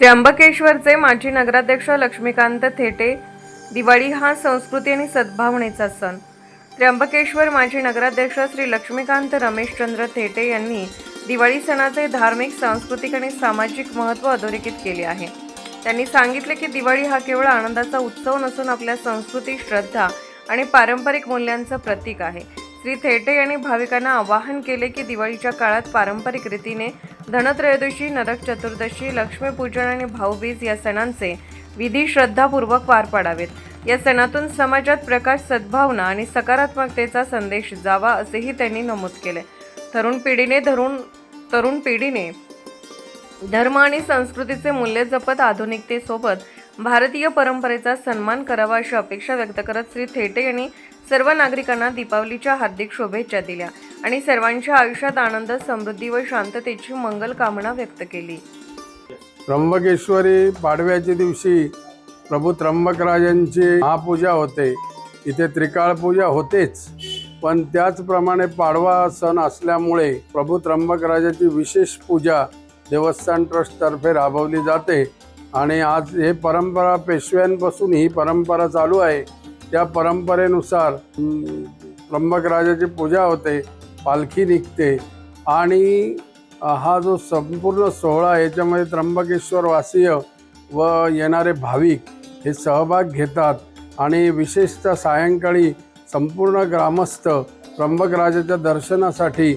त्र्यंबकेश्वरचे माजी नगराध्यक्ष लक्ष्मीकांत थेटे दिवाळी हा संस्कृती आणि सद्भावनेचा सण. त्र्यंबकेश्वर माजी नगराध्यक्ष श्री लक्ष्मीकांत रमेशचंद्र थेटे यांनी दिवाळी सणाचे धार्मिक सांस्कृतिक आणि सामाजिक महत्त्व अधोरेखित केले आहे. त्यांनी सांगितले की दिवाळी हा केवळ आनंदाचा उत्सव नसून आपल्या संस्कृती श्रद्धा आणि पारंपरिक मूल्यांचं प्रतीक आहे. श्री थेटे यांनी भाविकांना आवाहन केले की दिवाळीच्या काळात पारंपरिक रीतीने धनत्रयोदशी नरक चतुर्दशी लक्ष्मीपूजन आणि भाऊबीज या सणांचे विधी श्रद्धापूर्वक पार पाडावेत. या सणातून समाजात प्रकाश सद्भावना आणि सकारात्मकतेचा संदेश जावा असेही त्यांनी नमूद केले. तरुण पिढीने धरून तरुण पिढीने धर्म आणि संस्कृतीचे मूल्य जपत आधुनिकतेसोबत भारतीय परंपरेचा सन्मान करावा अशी अपेक्षा व्यक्त करत श्री थेटे यांनी सर्व नागरिकांना दीपावलीच्या हार्दिक शुभेच्छा दिल्या. आणि सर्वांच्या आयुष्यात आनंद समृद्धी व शांततेची मंगल कामना व्यक्त केली. त्र्यंबकेश्वरी पाडव्याच्या दिवशी प्रभू त्र्यंबकराजांची महापूजा होते. इथे त्रिकाळ पूजा होतेच. पण त्याचप्रमाणे पाडवा सण असल्यामुळे प्रभू त्र्यंबकराजाची विशेष पूजा देवस्थान ट्रस्टतर्फे राबवली जाते. आणि आज हे परंपरा पेशव्यांपासून ही परंपरा चालू आहे. त्या परंपरेनुसार अं, त्र्यंबकराजाची पूजा होते. पालखी निघते. आणि हा जो संपूर्ण सोहळा आहे, याच्यामध्ये त्र्यंबकेश्वर वासीय व येणारे भाविक हे सहभाग घेतात. आणि विशेषतः सायंकाळी संपूर्ण ग्रामस्थ त्र्यंबकराजाच्या दर्शनासाठी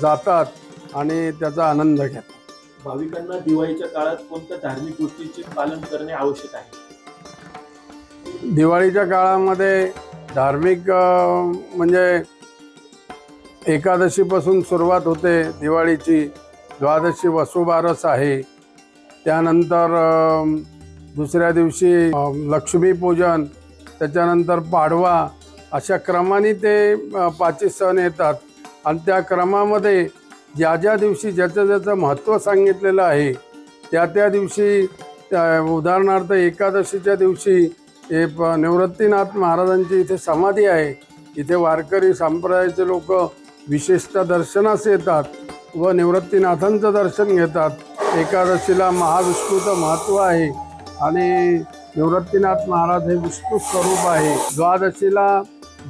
जातात आणि त्याचा आनंद घेतात. भाविकांना दिवाळीच्या काळात कोणत्या धार्मिक गोष्टीचे पालन करणे आवश्यक आहे? दिवाळीच्या काळामध्ये धार्मिक म्हणजे एकादशीपासून सुरुवात होते दिवाळीची. द्वादशी वसुबारस आहे. त्यानंतर दुसऱ्या दिवशी लक्ष्मीपूजन त्याच्यानंतर पाडवा अशा क्रमाने ते पाचवी सण येतात. आणि त्या क्रमामध्ये ज्या ज्या दिवशी ज्याचं ज्याचं महत्त्व सांगितलेलं आहे त्या त्या दिवशी त्या- उदाहरणार्थ एकादशीच्या दिवशी हे प निवृत्तीनाथ महाराजांची इथे समाधी आहे. इथे वारकरी संप्रदायाचे लोक विशेषतः दर्शनास येतात व निवृत्तीनाथांचं दर्शन घेतात. एकादशीला महाविष्णूचं महत्त्व आहे आणि निवृत्तीनाथ महाराज हे विष्णू स्वरूप आहे. द्वादशीला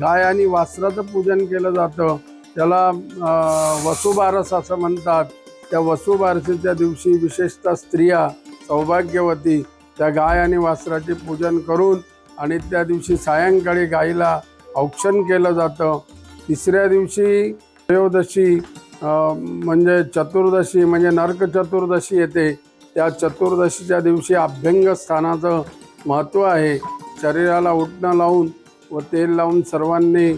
गाय आणि वासराचं पूजन केलं जातं. त्याला वसुबारस असं म्हणतात. त्या वसुबारसीच्या दिवशी विशेषतः स्त्रिया सौभाग्यवती त्या गाय आणि वासराचे पूजन करून आणि त्या दिवशी सायंकाळी गायीला औक्षण केलं जातं. तिसऱ्या दिवशी त्रयोदशी म्हणजे चतुर्दशी म्हणजे नरक चतुर्दशी येते. त्या चतुर्दशीच्या दिवशी अभ्यंग स्थानाचं महत्त्व आहे. शरीराला उठणं लावून व तेल लावून सर्वांनी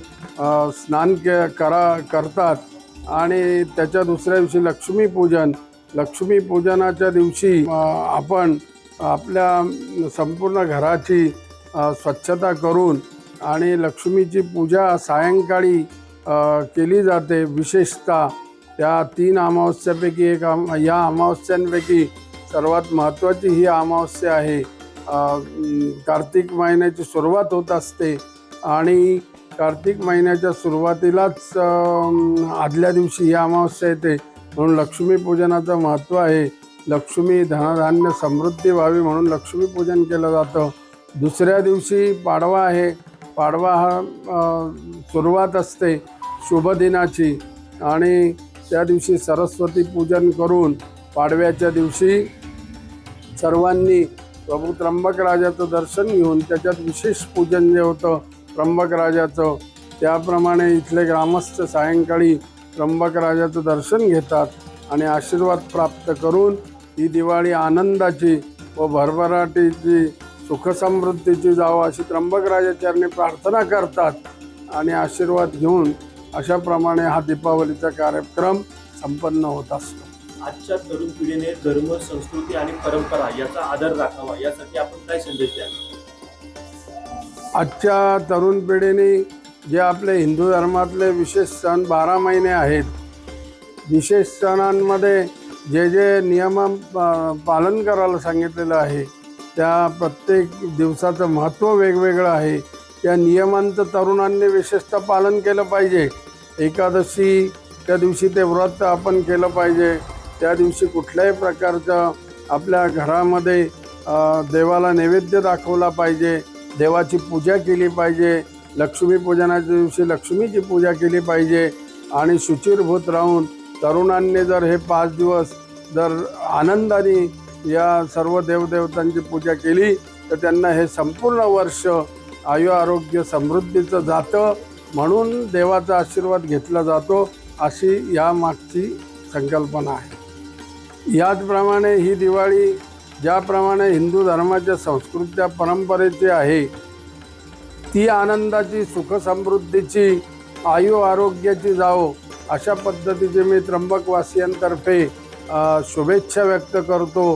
स्नान के करा करतात. आणि त्याच्या दुसऱ्या दिवशी लक्ष्मीपूजन. लक्ष्मीपूजनाच्या दिवशी आपण आपल्या संपूर्ण घराची स्वच्छता करून आणि लक्ष्मीची पूजा सायंकाळी केली जाते. विशेषतः त्या तीन अमावस्यापैकी एक या अमावस्यांपैकी सर्वात महत्त्वाची ही अमावस्या आहे. कार्तिक महिन्याची सुरुवात होत असते आणि कार्तिक महिन्याच्या सुरुवातीलाच आदल्या दिवशी ही अमावस्या येते. म्हणून लक्ष्मीपूजनाचं महत्त्व आहे. लक्ष्मी धनधान्य समृद्धी व्हावी म्हणून लक्ष्मीपूजन केलं जातं. दुसऱ्या दिवशी पाडवा आहे. पाडवा हा सुरुवात असते. शुभदिनाची. आणि त्या दिवशी सरस्वती पूजन करून पाडव्याच्या दिवशी सर्वांनी प्रभू त्र्यंबकराजाचं दर्शन घेऊन त्याच्यात विशेष पूजन जे होतं त्र्यंबकराजाचं त्याप्रमाणे इथले ग्रामस्थ सायंकाळी त्र्यंबकराजाचं दर्शन घेतात आणि आशीर्वाद प्राप्त करून ही दिवाळी आनंदाची व भरभराटीची सुखसमृद्धीची जावं अशी त्र्यंबकराजाचरणी प्रार्थना करतात आणि आशीर्वाद घेऊन अशाप्रमाणे हा दीपावलीचा कार्यक्रम संपन्न होत असतो. आजच्या तरुण पिढीने धर्म संस्कृती आणि परंपरा याचा आदर राखावा यासाठी आपण काय संदेश द्याल? आजच्या तरुण पिढीने जे आपले हिंदू धर्मातले विशेष सण बारा महिने आहेत विशेष सणांमध्ये जे जे नियम पालन करायला सांगितलेलं आहे त्या प्रत्येक दिवसाचं महत्त्व वेगवेगळं आहे. त्या नियमांचं तरुणांनी विशेषतः पालन केलं पाहिजे. एकादशी त्या दिवशी ते व्रत आपण केलं पाहिजे. त्या दिवशी कुठल्याही प्रकारचं आपल्या घरामध्ये देवाला नैवेद्य दाखवला पाहिजे. देवाची पूजा केली पाहिजे. लक्ष्मीपूजनाच्या दिवशी लक्ष्मीची पूजा केली पाहिजे. आणि शुचिरभूत राहून तरुणांनी जर हे पाच दिवस जर आनंदाने या सर्व देवदेवतांची पूजा केली तर त्यांना हे संपूर्ण वर्ष आयु आरोग्य समृद्धीचं जातं. म्हणून देवाचा आशीर्वाद घेतला जातो अशी या मागची संकल्पना आहे. याचप्रमाणे ही दिवाळी ज्याप्रमाणे हिंदू धर्माच्या संस्कृत्या परंपरेची आहे ती आनंदाची सुखसमृद्धीची आयु आरोग्याची जावो अशा पद्धतीचे मी त्र्यंबकवासियांतर्फे शुभेच्छा व्यक्त करतो.